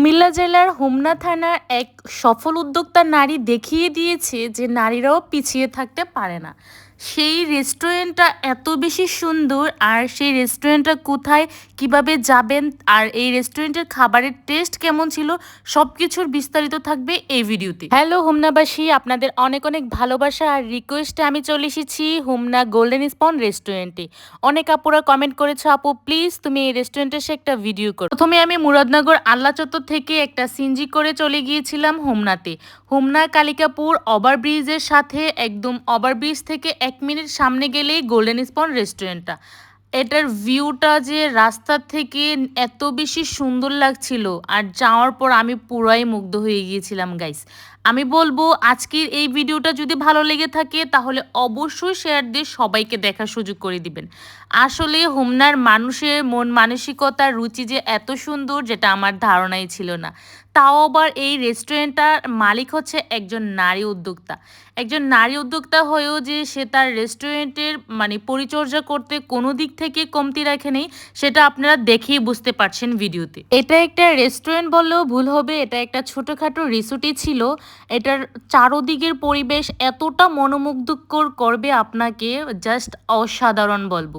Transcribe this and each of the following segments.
কুমিল্লা জেলার হোমনা থানার এক সফল উদ্যোক্তা নারী দেখিয়ে দিয়েছে যে নারীরাও পিছিয়ে থাকতে পারে না। সেই রেস্টুরেন্টটা এত বেশি সুন্দর আর সেই রেস্টুরেন্টটা কোথায়, কীভাবে যাবেন আর এই রেস্টুরেন্টের খাবারের টেস্ট কেমন ছিল সব কিছুর বিস্তারিত থাকবে এই ভিডিওতে। হ্যালো হোমনাবাসী, আপনাদের অনেক অনেক ভালোবাসা আর রিকোয়েস্টে আমি চলে এসেছি হোমনা গোল্ডেন স্পন রেস্টুরেন্টে। অনেক আপুরা কমেন্ট করেছ, আপু প্লিজ তুমি এই রেস্টুরেন্টে এসে একটা ভিডিও করো। প্রথমে আমি মুরাদনগর আল্লাহ চত্বর থেকে একটা সিনজি করে চলে গিয়েছিলাম হোমনাতে। হোমনা কালিকাপুর ওভারব্রিজের সাথে একদম ওভারব্রিজ থেকে এক মিনিট সামনে গেলেই গোল্ডেন স্পন রেস্টুরেন্টটা এটার ভিউটা যে রাস্তা থেকে এত বেশি সুন্দর লাগছিল, আর যাওয়ার পর আমি পুরাই মুগ্ধ হয়ে গিয়েছিলাম গাইস আমি বলব আজকের এই ভিডিওটা যদি ভালো লেগে থাকে, তাহলে অবশ্যই শেয়ার দিয়ে সবাইকে দেখার সুযোগ করে দিবেন। আসলে হোমনার মানুষের মন মানসিকতার রুচি যে এত সুন্দর, যেটা আমার ধারণাই ছিল না। তাও আবার এই রেস্টুরেন্টটার মালিক হচ্ছে একজন নারী উদ্যোক্তা। একজন নারী উদ্যোক্তা হয়েও যে সে তার রেস্টুরেন্টের মানে পরিচর্যা করতে কোনো দিক থেকে কমতি রাখে নেই, সেটা আপনারা দেখেই বুঝতে পারছেন ভিডিওতে। এটা একটা রেস্টুরেন্ট বললেও ভুল হবে, এটা একটা ছোটোখাটো রিসোর্টই ছিল। এটার চারোদিকের পরিবেশ এতটা মনোমুগ্ধকর করবে আপনাকে জাস্ট অসাধারণ বলব।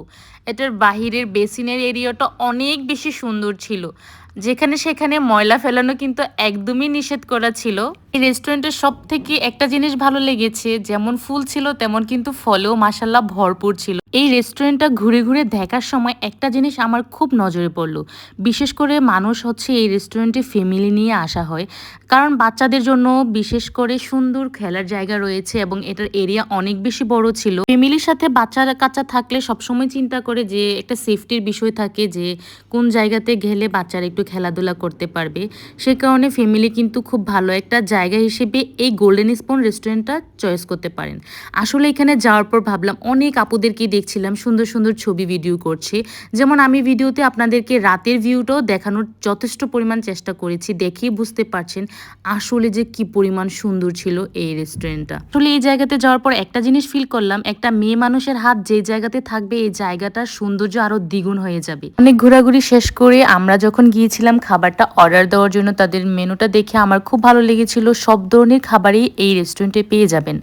এটার বাহিরের বেসিনের এরিয়াটা অনেক বেশি সুন্দর ছিল। যেখানে সেখানে ময়লা ফেলানো কিন্তু একদমই নিষেধ করা ছিল। এই রেস্টুরেন্টের সব থেকে একটা জিনিস ভালো লেগেছে, যেমন ফুল ছিল, তেমন কিন্তু ফলেও মাসাল্লাহ ভরপুর ছিল। এই রেস্টুরেন্টটা ঘুরে ঘুরে দেখার সময় একটা জিনিস আমার খুব নজরে পড়ল। বিশেষ করে মানুষ হচ্ছে এই রেস্টুরেন্টে ফ্যামিলি নিয়ে আসা হয়, কারণ বাচ্চাদের জন্য বিশেষ করে সুন্দর খেলার জায়গা রয়েছে এবং এটার এরিয়া অনেক বেশি বড় ছিল। ফ্যামিলির সাথে বাচ্চা কাচ্চা থাকলে সবসময় চিন্তা করে যে একটা সেফটির বিষয় থাকে যে কোন জায়গাতে গেলে বাচ্চারা একটু খেলাধুলা করতে পারবে। সে কারণে ফ্যামিলি কিন্তু খুব ভালো একটা জায়গা হিসেবে এই গোল্ডেন স্পন রেস্টুরেন্টটা চয়েস করতে পারেন। আসলে এখানে যাওয়ার পর ভাবলাম অনেক আপুদেরকে দেখছিলাম, সুন্দর সুন্দর ছবি ভিডিও করছে। যেমন আমি ভিডিওতে আপনাদেরকে রাতের ভিউটাও দেখানোর যথেষ্ট পরিমাণ চেষ্টা করেছি, দেখেই বুঝতে পারছেন আসলে যে কি পরিমাণ সুন্দর ছিল এই রেস্টুরেন্টটা আসলে এই জায়গাতে যাওয়ার পর একটা জিনিস ফিল করলাম, একটা মেয়ে মানুষের হাত যে জায়গাতে থাকবে, এই জায়গাটার সৌন্দর্য আরও দ্বিগুণ হয়ে যাবে। অনেক ঘোরাঘুরি শেষ করে আমরা যখন গিয়েছিলাম খাবারটা অর্ডার দেওয়ার জন্য। তাদের মেনুটা দেখে আমার খুব ভালো লেগেছিল। সব ধরনের খাবারই এই রেস্টুরেন্টে পেয়ে যাবেন।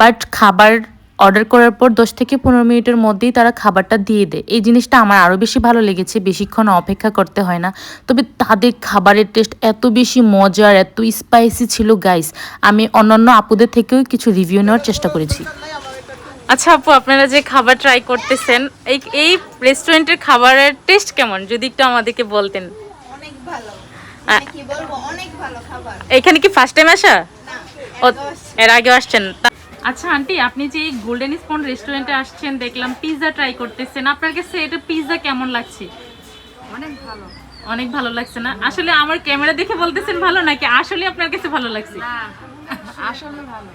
বাট খাবার অর্ডার করার পর দশ থেকে পনেরো মিনিটের মধ্যেই তারা খাবারটা দিয়ে দেয়। এই জিনিসটা আমার আরও বেশি ভালো লেগেছে। বেশিক্ষণ অপেক্ষা করতে হয় না। তবে তাদের খাবারের টেস্ট এত বেশি মজার, এত স্পাইসি ছিল গাইস আমি অন্যান্য আপুদের থেকেও কিছু রিভিউ নেওয়ার চেষ্টা করেছি। আচ্ছা আপু, আপনারা যে খাবার ট্রাই করতেছেন, এই এই রেস্টুরেন্টের খাবারের টেস্ট কেমন? যদি একটু আমাদেরকে বলতেন। ভালো। মানে কি বলব অনেক ভালো খাবার। এখানে কি ফার্স্ট টাইম আসা। এর আগে আসছেন। আচ্ছা আন্টি আপনি যে এই গোল্ডেন স্পন রেস্টুরেন্টে আসছেন দেখলাম পিৎজা ট্রাই করতেছেন। আপনার কাছে এটা পিৎজা কেমন লাগছে? অনেক ভালো। অনেক ভালো লাগছে না? আসলে আমার ক্যামেরা দেখে বলতেছেন ভালো নাকি আসলে আপনার কাছে ভালো লাগছে? আসলে ভালো।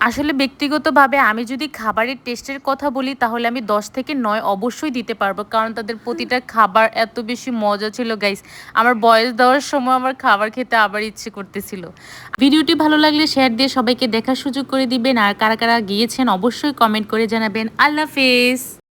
আসলে ব্যক্তিগতভাবে আমি যদি খাবারের টেস্টের কথা বলি তাহলে আমি দশ থেকে নয় অবশ্যই দিতে পারব। কারণ তাদের প্রতিটা খাবার এত বেশি মজা ছিল গাইস আমার বয়স দেওয়ার সময় আমার খাবার খেতে আবার ইচ্ছে করতেছিল। ভিডিওটি ভালো লাগলে শেয়ার দিয়ে সবাইকে দেখার সুযোগ করে দিবেন। আর কারা কারা গিয়েছেন অবশ্যই কমেন্ট করে জানাবেন। আল্লাহ হাফেজ!